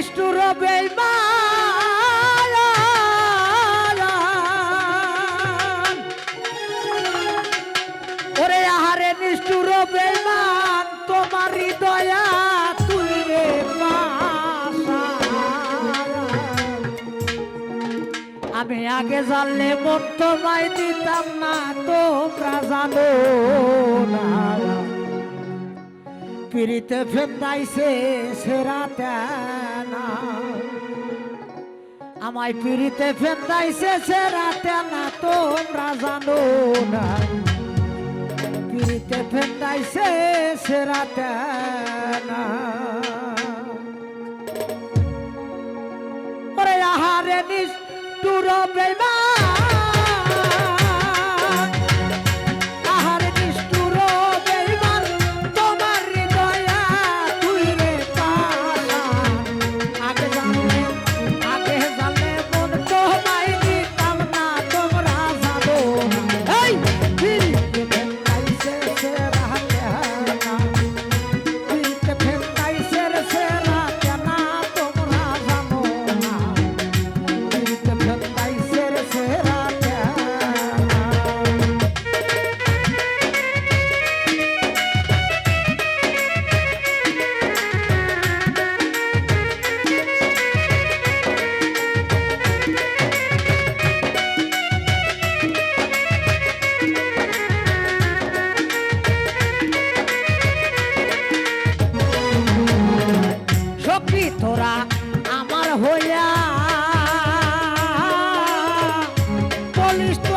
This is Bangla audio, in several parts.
নিষ্ঠুর বেমান ওরে আহারে নিষ্ঠুর বেমান তোমার দয়া তুই আমি আগে জানলে মন তোমায় দিতাম না, তোমরা জানো না পিড়িতে ফেন্দাইছে সেরা তেনা আমায় পিড়িতে ফেন্দাইছে সেরা তেনা তোমরা জানো না। পিড়িতে ফেন্দাইছে সেরা তেনা ওরে আহারে নিষ্ঠুর বেমা You.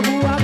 Abu Abu